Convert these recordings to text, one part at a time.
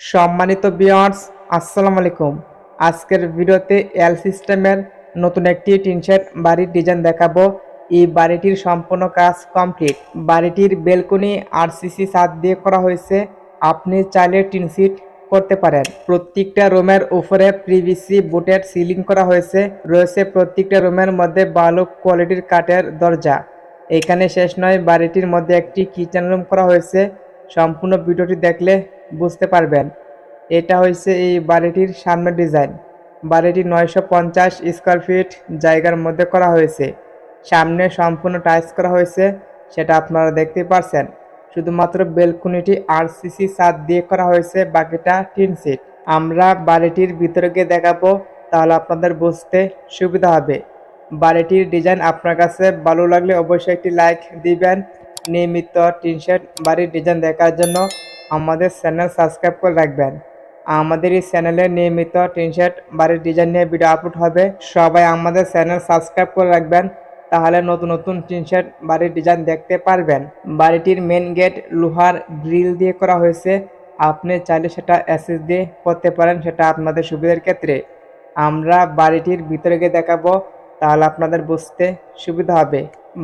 সম্মানিত বিয়ার্স আসসালামু আলাইকুম। আজকের ভিডিওতে এল সিস্টেমের নতুন একটি টিনশেড বাড়ির ডিজাইন দেখাবো। এই বাড়িটির সম্পূর্ণ কাজ কমপ্লিট বাড়িটির বেলকনি আরসিসি ছাদ দিয়ে করা হয়েছে। আপনি চাইলে টিনশিট করতে পারেন। প্রত্যেকটা রুমের উপরে প্রিভিসি বুটের সিলিং করা হয়েছে। রয়েছে প্রত্যেকটা রুমের মধ্যে ভালো কোয়ালিটির কাঠের দরজা। এখানে শেষ নয়, বাড়িটির মধ্যে একটি কিচেন রুম করা হয়েছে। সম্পূর্ণ ভিডিওটি দেখলে বুঝতে পারবেন। এটা হয়েছে এই বাড়িটির সামনের ডিজাইন। বাড়িটি নয়শো পঞ্চাশ স্কোয়ার ফিট জায়গার মধ্যে করা হয়েছে। সামনে সম্পূর্ণ টাইলস করা হয়েছে, সেটা আপনারা দেখতে পারছেন। শুধুমাত্র বেলকুনিটি আরসিসি ছাদ দিয়ে করা হয়েছে, বাকিটা টিন সিট। আমরা বাড়িটির ভিতরে গিয়ে দেখাবো, তাহলে আপনাদের বুঝতে সুবিধা হবে। বাড়িটির ডিজাইন আপনার কাছে ভালো লাগলে অবশ্যই একটি লাইক দিবেন। নিয়মিত টিন শেড বাড়ির ডিজাইন দেখার জন্য আমাদের চ্যানেল সাবস্ক্রাইব করে রাখবেন। আমাদের এই চ্যানেলে নিয়মিত টিন শেড বাড়ির ডিজাইন নিয়ে ভিডিও আপলোড হবে। সবাই আমাদের চ্যানেল সাবস্ক্রাইব করে রাখবেন, তাহলে নতুন নতুন টিন শেড বাড়ির ডিজাইন দেখতে পারবেন। বাড়িটির মেন গেট লোহার গ্রিল দিয়ে করা হয়েছে। আপনি চাইলে সেটা অ্যাসেস দিয়ে করতে পারেন, সেটা আপনাদের সুবিধার ক্ষেত্রে। আমরা বাড়িটির ভিতরে গিয়ে দেখাবো, তাহলে আপনাদের বুঝতে সুবিধা হবে।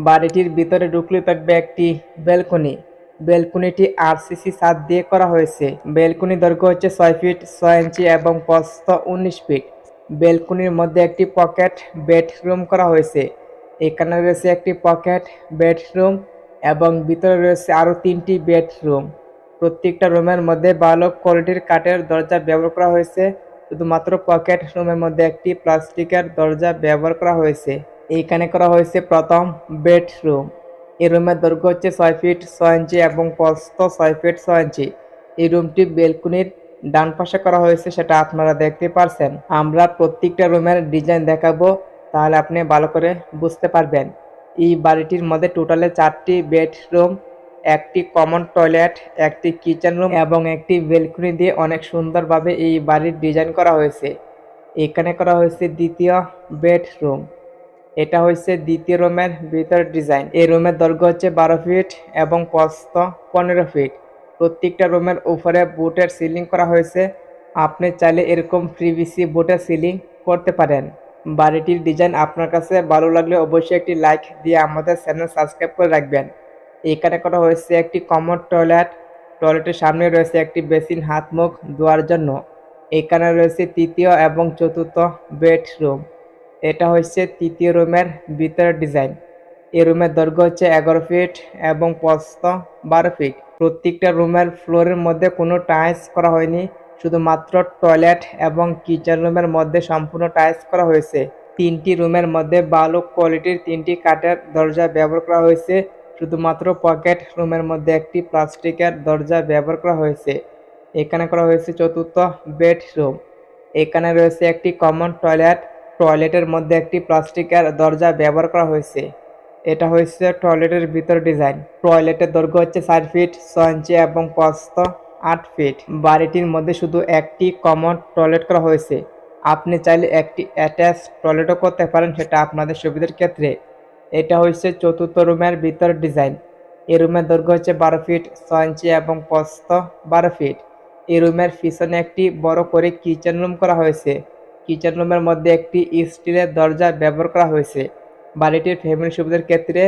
বাড়িটির ভিতরে ঢুকলে থাকবে একটি বেলকনি বেলকনিটি আরসিসি ছাদ দিয়ে করা হয়েছে। বেলকনি দৈর্ঘ্য হচ্ছে ছয় ফিট, ছয় ইঞ্চি এবং প্রস্থ উনিশ ফিট। বেলকনির মধ্যে একটি পকেট বেডরুম করা হয়েছে। এখানে রয়েছে একটি পকেট বেডরুম এবং ভিতরে রয়েছে আরও তিনটি বেডরুম। প্রত্যেকটা রুমের মধ্যে ভালো কোয়ালিটির কাঠের দরজা ব্যবহার করা হয়েছে। শুধুমাত্র পকেট রুমের মধ্যে একটি প্লাস্টিকের দরজা ব্যবহার করা হয়েছে। এইখানে করা হয়েছে প্রথম বেডরুম। এই রুমের দৈর্ঘ্য হচ্ছে ছয় ফিট ছয় ইঞ্চি এবং প্রস্থ ছয় ফিট ছয় ইঞ্চি এই রুমটি বেলকুনির ডান পাশে করা হয়েছে সেটা আপনারা দেখতে পারছেন। আমরা প্রত্যেকটা রুমের ডিজাইন দেখাবো, তাহলে আপনি ভালো করে বুঝতে পারবেন। এই বাড়িটির মধ্যে টোটালে চারটি বেডরুম একটি কমন টয়লেট একটি কিচেন রুম এবং একটি বেলকনি দিয়ে অনেক সুন্দরভাবে এই বাড়ির ডিজাইন করা হয়েছে। এখানে করা হয়েছে দ্বিতীয় বেডরুম এটা হচ্ছে দ্বিতীয় রুমের ভিতরের ডিজাইন। এই রুমের দৈর্ঘ্য হচ্ছে বারো ফিট এবং প্রস্থ পনেরো ফিট। প্রত্যেকটা রুমের উপরে বুটের সিলিং করা হয়েছে। আপনি চাইলে এরকম প্রিভিসি বুটের সিলিং করতে পারেন। বাড়িটির ডিজাইন আপনার কাছে ভালো লাগলে অবশ্যই একটি লাইক দিয়ে আমাদের চ্যানেল সাবস্ক্রাইব করে রাখবেন। এখানে করা হয়েছে একটি কমন টয়লেট টয়লেটের সামনে রয়েছে একটি বেসিন হাত মুখ ধোয়ার জন্য। এখানে রয়েছে তৃতীয় এবং চতুর্থ বেডরুম। এটা হচ্ছে তৃতীয় রুমের ভিতরের ডিজাইন। এই রুমের দৈর্ঘ্য হচ্ছে এগারো ফিট এবং প্রস্থ বারো ফিট। প্রত্যেকটা রুমের ফ্লোরের মধ্যে কোনো টাইলস করা হয়নি, শুধুমাত্র টয়লেট এবং কিচেন রুমের মধ্যে সম্পূর্ণ টাইলস করা হয়েছে। তিনটি রুমের মধ্যে ভালো কোয়ালিটির তিনটি কাঠের দরজা ব্যবহার করা হয়েছে, শুধুমাত্র পকেট রুমের মধ্যে একটি প্লাস্টিকের দরজা ব্যবহার করা হয়েছে। এখানে করা হয়েছে চতুর্থ বেডরুম। এখানে রয়েছে একটি কমন টয়লেট টয়লেটের মধ্যে একটি প্লাস্টিকের দরজা ব্যবহার করা হয়েছে। এটা হচ্ছে টয়লেটের ভিতর ডিজাইন। টয়লেটের দৈর্ঘ্য হচ্ছে চার ফিট ছয় ইঞ্চি এবং প্রস্থ আট ফিট। বাড়িটির মধ্যে শুধু একটি কমন টয়লেট করা হয়েছে। আপনি চাইলে একটি অ্যাটাচ টয়লেটও করতে পারেন, সেটা আপনাদের সুবিধার ক্ষেত্রে। এটা হচ্ছে চতুর্থ রুমের ভিতর ডিজাইন। এই রুমের দৈর্ঘ্য হচ্ছে বারো ফিট ছয় ইঞ্চি এবং প্রস্থ বারো ফিট। এই রুমের পিছনে একটি বড় করে কিচেন রুম করা হয়েছে। কিচেন রুমের মধ্যে একটি স্টিলের দরজা ব্যবহার করা হয়েছে। বাড়িটির ফ্যামিলি সুবিধার ক্ষেত্রে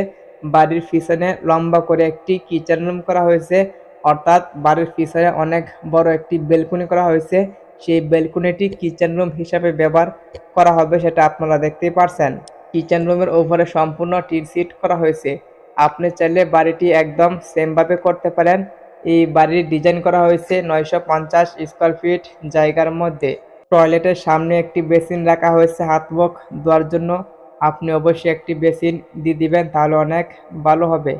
বাড়ির পিছনে লম্বা করে একটি কিচেন রুম করা হয়েছে। অর্থাৎ বাড়ির পিছনে অনেক বড় একটি বেলকুনি করা হয়েছে। সেই বেলকুনিটি কিচেন রুম হিসাবে ব্যবহার করা হবে সেটা আপনারা দেখতেই পারছেন। কিচেন রুমের ওপরে সম্পূর্ণ টিন সিট করা হয়েছে। আপনি চাইলে বাড়িটি একদম সেমভাবে করতে পারেন। এই বাড়ির ডিজাইন করা হয়েছে নয়শো পঞ্চাশ স্কোয়ার ফিট জায়গার মধ্যে। টয়লেটের সামনে একটি বেসিন রাখা হয়েছে হাত মুখ ধোয়ার জন্য। আপনি অবশ্যই একটি বেসিন দিয়ে দিবেন, তাহলে অনেক ভালো হবে।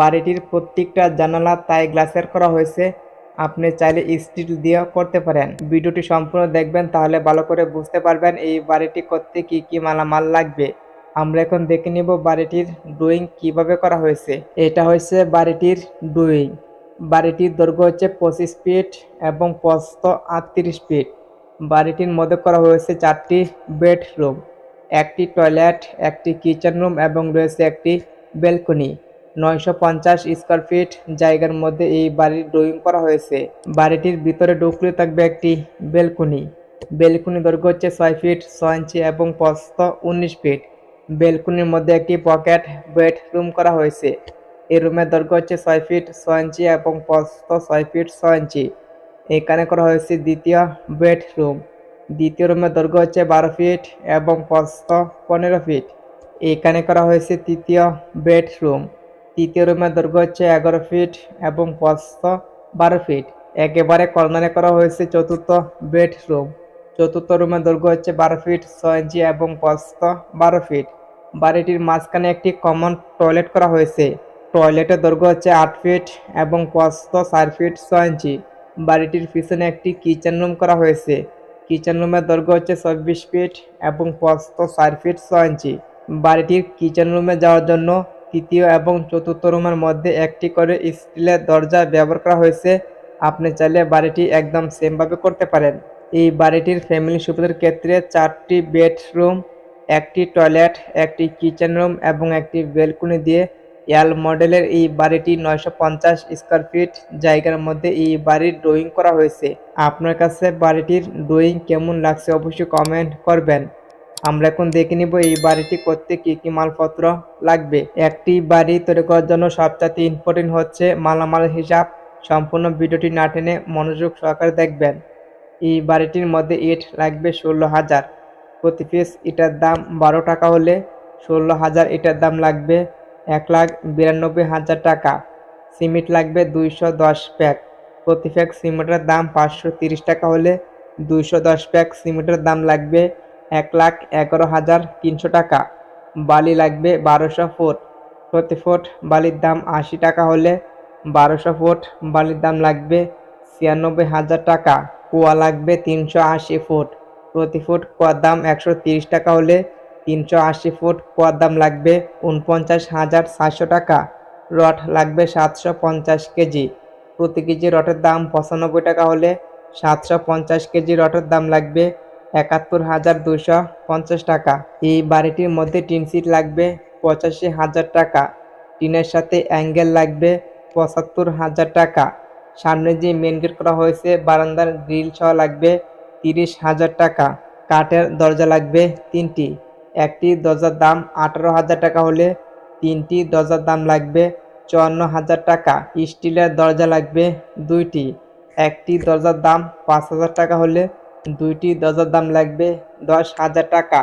বাড়িটির প্রত্যেকটা জানালা তাই গ্লাসের করা হয়েছে। আপনি চাইলে স্টিল দিয়েও করতে পারেন। ভিডিওটি সম্পূর্ণ দেখবেন, তাহলে ভালো করে বুঝতে পারবেন এই বাড়িটি করতে কি কি মালামাল লাগবে। আমরা এখন দেখে নিব বাড়িটির ড্রয়িং কীভাবে করা হয়েছে। এটা হচ্ছে বাড়িটির ড্রয়িং। বাড়িটির দৈর্ঘ্য হচ্ছে পঁচিশ ফিট এবং প্রস্থ আটত্রিশ ফিট। বাড়িটির মধ্যে করা হয়েছে চারটি বেডরুম, একটি টয়লেট, একটি কিচেন রুম এবং রয়েছে একটি বেলকনি নয়শো পঞ্চাশ স্কোয়ার ফিট জায়গার মধ্যে এই বাড়ির ড্রয়িং করা হয়েছে। বাড়িটির ভিতরে ঢুকলে থাকবে একটি বেলকুনি বেলকুনি দৈর্ঘ্য হচ্ছে ছয় ফিট, ছয় ইঞ্চি এবং প্রস্থ উনিশ ফিট। বেলকুনির মধ্যে একটি পকেট বেডরুম করা হয়েছে। এই রুমের দৈর্ঘ্য হচ্ছে ছয় ফিট, ছয় ইঞ্চি এবং প্রস্থ ছয় ফিট, ছয় ইঞ্চি। এখানে করা হয়েছে দ্বিতীয় বেডরুম। দ্বিতীয় রুমের দৈর্ঘ্য হচ্ছে বারো ফিট এবং প্রস্থ পনেরো ফিট। এখানে করা হয়েছে তৃতীয় বেডরুম। তৃতীয় রুমের দৈর্ঘ্য হচ্ছে এগারো ফিট এবং প্রস্থ বারো ফিট। একেবারে কর্নারে করা হয়েছে চতুর্থ বেডরুম। চতুর্থ রুমের দৈর্ঘ্য হচ্ছে বারো ফিট ছয় ইঞ্চি এবং প্রস্থ বারো ফিট। বাড়িটির মাঝখানে একটি কমন টয়লেট করা হয়েছে। টয়লেটের দৈর্ঘ্য হচ্ছে আট ফিট এবং প্রস্থ চার ফিট ছয় ইঞ্চি। বাড়িটির পিছনে একটি কিচেন রুম করা হয়েছে। কিচেন রুমের দৈর্ঘ্য হচ্ছে চব্বিশ ফিট এবং প্রস্থ চার ফিট ছয় ইঞ্চি বাড়িটির কিচেন রুমে যাওয়ার জন্য তৃতীয় এবং চতুর্থ রুমের মধ্যে একটি করে স্টিলের দরজা ব্যবহার করা হয়েছে। আপনি চাইলে বাড়িটি একদম সেমভাবে করতে পারেন। এই বাড়িটির ফ্যামিলি সুবিধার ক্ষেত্রে চারটি বেডরুম একটি টয়লেট একটি কিচেন রুম এবং একটি বেলকুনি দিয়ে এল মডেলের এই বাড়িটি নয়শো পঞ্চাশ স্কোয়ার ফিট জায়গার মধ্যে এই বাড়ির ড্রয়িং করা হয়েছে। আপনার কাছে বাড়িটির ড্রয়িং কেমন লাগছে অবশ্যই কমেন্ট করবেন। আমরা এখন দেখে নিব এই বাড়িটি করতে কি কি মালপত্র লাগবে। একটি বাড়ি তৈরি করার জন্য সবচেয়ে ইম্পর্টেন্ট হচ্ছে মালামাল, হিসাব। সম্পূর্ণ ভিডিওটি না টেনে মনোযোগ সহকারে দেখবেন। এই বাড়িটির মধ্যে ইট লাগবে ষোলো হাজার। প্রতি পিস ইটার দাম বারো টাকা হলে ষোলো হাজার ইটার দাম লাগবে এক লাখ বিরানব্বই হাজার টাকা। সিমেন্ট লাগবে দুইশো দশ প্যাক। প্রতি প্যাক সিমেন্টের দাম পাঁচশো তিরিশ টাকা হলে দুইশো দশ প্যাক সিমেন্টের দাম লাগবে এক লাখ এগারো হাজার তিনশো টাকা। বালি লাগবে বারোশো ফুট। প্রতি ফুট বালির দাম আশি টাকা হলে বারোশো ফুট বালির দাম লাগবে ছিয়ানব্বই হাজার টাকা। কুয়া লাগবে তিনশো আশি ফুট। প্রতি ফুট কুয়ার দাম একশো তিরিশ টাকা হলে তিনশো আশি ফুট কুয়ার দাম লাগবে উনপঞ্চাশ হাজার সাতশো টাকা। রড লাগবে সাতশো পঞ্চাশ কেজি। প্রতি কেজি রটের দাম পঁচানব্বই টাকা হলে সাতশো পঞ্চাশ কেজি রটের দাম লাগবে একাত্তর হাজার দুশো পঞ্চাশ টাকা। এই বাড়িটির মধ্যে টিন সিট লাগবে পঁচাশি হাজার টাকা। টিনের সাথে অ্যাঙ্গেল লাগবে পঁচাত্তর হাজার টাকা। সামনে যে মেন গেট করা হয়েছে, বারান্দার গ্রিল সহ লাগবে তিরিশ হাজার টাকা। কাঠের দরজা লাগবে তিনটি। একটি দরজার দাম আঠারো হাজার টাকা হলে তিনটি দরজার দাম লাগবে চুয়ান্ন হাজার টাকা। স্টিলের দরজা লাগবে দুইটি। একটি দরজার দাম পাঁচ হাজার টাকা হলে দুইটি দরজার দাম লাগবে দশ হাজার টাকা।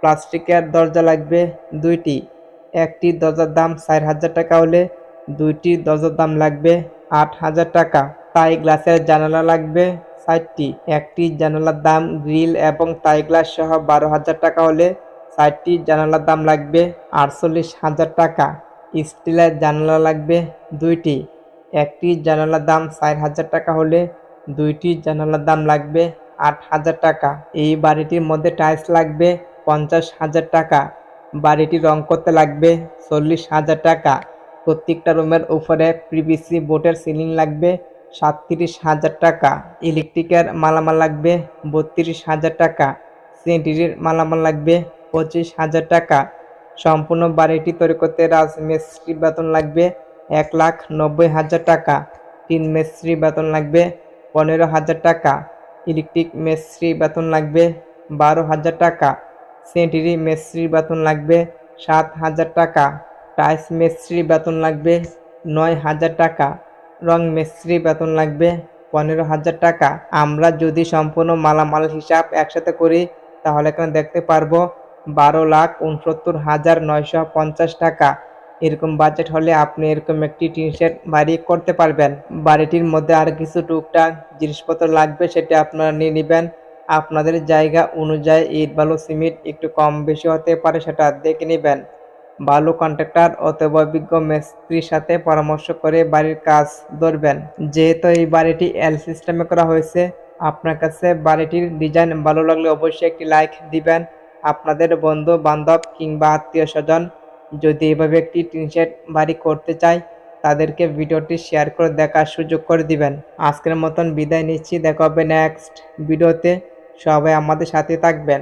প্লাস্টিকের দরজা লাগবে দুইটি। একটি দরজার দাম চার হাজার টাকা হলে দুইটি দরজার দাম লাগবে আট হাজার টাকা। তাই গ্লাসের জানালা লাগবে ষাটটি একটি জানালার দাম গ্রিল এবং তাই গ্লাস সহ বারো হাজার টাকা হলে ষাটটি জানালার দাম লাগবে আটচল্লিশ হাজার টাকা। স্টিলের জানালা লাগবে দুইটি। একটি জানালার দাম চার হাজার টাকা হলে দুইটি জানালার দাম লাগবে আট হাজার টাকা। এই বাড়িটির মধ্যে টাইলস লাগবে পঞ্চাশ হাজার টাকা। বাড়িটি রং করতে লাগবে চল্লিশ হাজার টাকা। প্রত্যেকটা রুমের উপরে পিভিসি বোর্ডের সিলিং লাগবে সাতত্রিশ হাজার টাকা। ইলেকট্রিকের মালামাল লাগবে বত্রিশ হাজার টাকা। সেন্টিরির মালামাল লাগবে পঁচিশ হাজার টাকা। সম্পূর্ণ বাড়িটি তৈরি করতে রাজমিস্ত্রি বেতন লাগবে এক লাখ নব্বই হাজার টাকা। তিন মিস্ত্রি বেতন লাগবে পনেরো হাজার টাকা। ইলেকট্রিক মিস্ত্রি বেতন লাগবে বারো হাজার টাকা। সেন্টিরি মিস্ত্রি বেতন লাগবে সাত হাজার টাকা। টাইস মিস্ত্রি বেতন লাগবে নয় হাজার টাকা। রং মিস্ত্রি বেতন লাগবে পনেরো হাজার টাকা। আমরা যদি সম্পূর্ণ মালামাল হিসাব একসাথে করি, তাহলে এখানে দেখতে পারব বারো লাখ উনসত্তর হাজার নয়শো পঞ্চাশ টাকা। এরকম বাজেট হলে আপনি এরকম একটি টিন শেড বাড়ি করতে পারবেন। বাড়িটির মধ্যে আর কিছু টুকটাক জিনিসপত্র লাগবে সেটা আপনারা নিয়ে নেবেন। আপনাদের জায়গা অনুযায়ী ইট, বালু, সিমেন্ট একটু কম বেশি হতে পারে সেটা দেখে নেবেন। বালু কন্ট্রাক্টর অথবা অভিজ্ঞ মিস্ত্রির সাথে পরামর্শ করে বাড়ির কাজ ধরবেন। যেহেতু এই বাড়িটি এল সিস্টেমে করা হয়েছে, আপনার কাছে বাড়িটির ডিজাইন ভালো লাগলে অবশ্যই একটি লাইক দিবেন। আপনাদের বন্ধু বান্ধব কিংবা আত্মীয় স্বজন যদি এভাবে একটি টিন শেড বাড়ি করতে চায়, তাদেরকে ভিডিওটি শেয়ার করে দেখার সুযোগ করে দিবেন। আজকের মতন বিদায় নিচ্ছি। দেখা হবে নেক্সট ভিডিওতে। সবাই আমাদের সাথে থাকবেন।